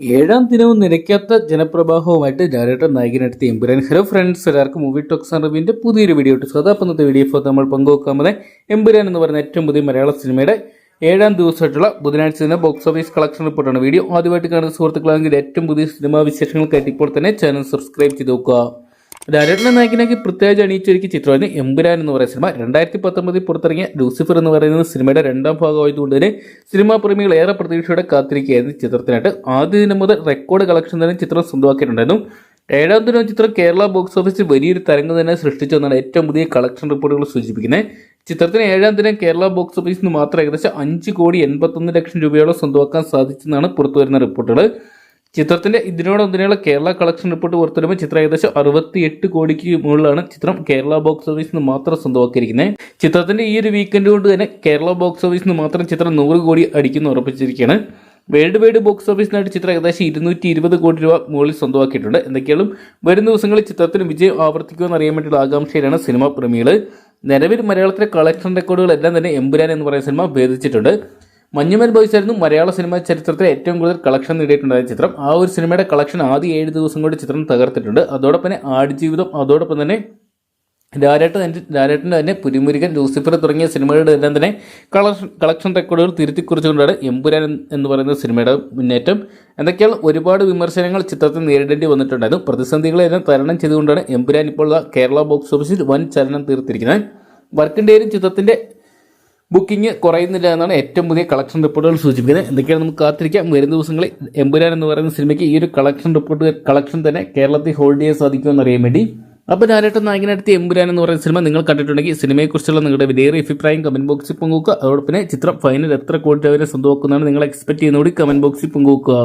ഏഴാം ദിനവും നിലയ്ക്കാത്ത ജനപ്രവാഹവുമായിട്ട് ഡയറക്ടർ നായകനെടുത്ത എമ്പുരാൻ. ഹലോ ഫ്രണ്ട്സ് എല്ലാവർക്കും മൂവി ടോക്സ് അറിവിന്റെ പുതിയൊരു വീഡിയോ ഇട്ട് സദാ ഇന്നത്തെ വീഡിയോ നമ്മൾ പങ്കുവെക്കാമത് എമ്പുരാൻ എന്ന് പറയുന്ന ഏറ്റവും പുതിയ മലയാള സിനിമയുടെ ഏഴാം ദിവസമായിട്ടുള്ള ബുധനാഴ്ച തന്നെ ബോക്സ് ഓഫീസ് കളക്ഷൻ റിപ്പോർട്ടാണ് വീഡിയോ ആദ്യമായിട്ട് കാണുന്ന സുഹൃത്തുക്കളാണെങ്കിൽ ഏറ്റവും പുതിയ സിനിമാ വിശേഷങ്ങൾക്കായിട്ട് ഇപ്പോൾ തന്നെ ചാനൽ സബ്സ്ക്രൈബ് ചെയ്ത് നോക്കുക. ഡയറക്ടർ നായകനാക്കി പ്രത്യേകിച്ച് അണിയിച്ചൊരുക്കിയ ചിത്രമാണ് എമ്പുരാൻ എന്ന് പറയുന്ന സിനിമ. രണ്ടായിരത്തി പത്തൊമ്പതിൽ പുറത്തിറങ്ങിയ ലൂസിഫർ എന്ന് പറയുന്ന സിനിമയുടെ രണ്ടാം ഭാഗമായതുകൊണ്ട് തന്നെ സിനിമാ പ്രേമികൾ ഏറെ പ്രതീക്ഷയോടെ കാത്തിരിക്കുകയായിരുന്നു ചിത്രത്തിനായിട്ട്. ആദ്യ ദിനം മുതൽ റെക്കോർഡ് കളക്ഷൻ തന്നെ ചിത്രം സ്വന്തമാക്കിയിട്ടുണ്ടായിരുന്നു. ഏഴാം ദിനം ചിത്രം കേരള ബോക്സ് ഓഫീസിൽ വലിയൊരു തരംഗം തന്നെ സൃഷ്ടിച്ചെന്നാണ് ഏറ്റവും പുതിയ കളക്ഷൻ റിപ്പോർട്ടുകൾ സൂചിപ്പിക്കുന്നത്. ചിത്രത്തിന് ഏഴാം ദിനം കേരള ബോക്സ് ഓഫീസിൽ നിന്ന് മാത്രം ഏകദേശം അഞ്ച് കോടി എൺപത്തൊന്ന് ലക്ഷം രൂപയോളം സ്വന്തമാക്കാൻ സാധിച്ചെന്നാണ് പുറത്തുവരുന്ന റിപ്പോർട്ടുകൾ ചിത്രത്തിന്റെ ഇതിനോടൊന്നിനുള്ള കേരള കളക്ഷൻ റിപ്പോർട്ട് പുറത്തുവരുമ്പോൾ ചിത്രം ഏകദേശം അറുപത്തി എട്ട് കോടിക്ക് മുകളിലാണ് ചിത്രം കേരള ബോക്സ് ഓഫീസിൽ നിന്ന് മാത്രം സ്വന്തമാക്കിയിരിക്കുന്നത് ചിത്രത്തിന്റെ ഈ ഒരു വീക്കെൻഡ് കൊണ്ട് തന്നെ കേരള ബോക്സ് ഓഫീസിൽ നിന്ന് മാത്രം ചിത്രം നൂറ് കോടി അടിക്കുന്ന ഉറപ്പിച്ചിരിക്കുകയാണ്. വേൾഡ് വൈഡ് ബോക്സ് ഓഫീസിനായിട്ട് ചിത്രം ഏകദേശം ഇരുന്നൂറ്റി ഇരുപത് കോടി രൂപ മുകളിൽ സ്വന്തമാക്കിയിട്ടുണ്ട്. എന്തൊക്കെയാണ് വരും ദിവസങ്ങളിൽ ചിത്രത്തിന് വിജയം ആവർത്തിക്കുമെന്ന് അറിയാൻ വേണ്ടിയുള്ള ആകാംക്ഷയിലാണ് സിനിമ പ്രേമികൾ നിലവിൽ മലയാളത്തിലെ കളക്ഷൻ റെക്കോർഡുകൾ എല്ലാം തന്നെ എമ്പുരാൻ എന്ന് പറയുന്ന സിനിമ ഭേദിച്ചിട്ടുണ്ട്. മഞ്ഞുമൽ ബോയ്സ് ആയിരുന്നു മലയാള സിനിമാ ചരിത്രത്തിൽ ഏറ്റവും കൂടുതൽ കളക്ഷൻ നേടിയിട്ടുണ്ടായ ചിത്രം. ആ ഒരു സിനിമയുടെ കളക്ഷൻ ആദ്യ ഏഴ് ദിവസം കൊണ്ട് ചിത്രം തകർത്തിട്ടുണ്ട്. അതോടൊപ്പം തന്നെ ആടുജീവിതം അതോടൊപ്പം തന്നെ രാരാട്ട് രാരാട്ടിന്റെ തന്നെ പുരിമുരുകൻ ലൂസിഫർ തുടങ്ങിയ സിനിമകളുടെ എല്ലാം തന്നെ കളക്ഷൻ കളക്ഷൻ റെക്കോർഡുകൾ തിരുത്തി കുറിച്ചുകൊണ്ടാണ് എമ്പുരാൻ എന്ന് പറയുന്ന സിനിമയുടെ മുന്നേറ്റം. എന്തൊക്കെയാണ് ഒരുപാട് വിമർശനങ്ങൾ ചിത്രത്തിൽ നേരിടേണ്ടി വന്നിട്ടുണ്ടായിരുന്നു. പ്രതിസന്ധികളെല്ലാം തരണം ചെയ്തുകൊണ്ടാണ് എമ്പുരാൻ ഇപ്പോൾ കേരള ബോക്സ് ഓഫീസിൽ വൻ ചലനം തീർത്തിരിക്കുന്നത്. വർക്കിന്റെയും ചിത്രത്തിന്റെ ബുക്കിംഗ് കുറയുന്നില്ല എന്നാണ് ഏറ്റവും പുതിയ കളക്ഷൻ റിപ്പോർട്ടുകൾ സൂചിപ്പിക്കുന്നത്. എന്തൊക്കെയാണ് നമുക്ക് കാത്തിരിക്കാം. വരും ദിവസങ്ങളിൽ എമ്പുരാൻ എന്ന് പറയുന്ന സിനിമയ്ക്ക് ഈ ഒരു കളക്ഷൻ റിപ്പോർട്ട് കളക്ഷൻ തന്നെ കേരളത്തിൽ ഹോൾഡ് ചെയ്യാൻ സാധിക്കുമെന്ന് അറിയാൻ വേണ്ടി. അപ്പോൾ ഞാനായിട്ട് നായകനടുത്തി എമ്പുരാൻ എന്ന് പറയുന്ന സിനിമ നിങ്ങൾ കണ്ടിട്ടുണ്ടെങ്കിൽ സിനിമയെക്കുറിച്ചുള്ള നിങ്ങളുടെ വിലയേറിയ അഭിപ്രായം കമന്റ് ബോക്സിൽ പങ്കുവെക്കുക. അതോടൊപ്പം ചിത്രം ഫൈനൽ എത്ര കോടി രൂപ വരെ സ്വന്തമാക്കുന്നതാണ് നിങ്ങൾ എക്സ്പെക്ട് ചെയ്യുന്നതോടി കമന്റ് ബോക്സിൽ പങ്കുവെക്കുക.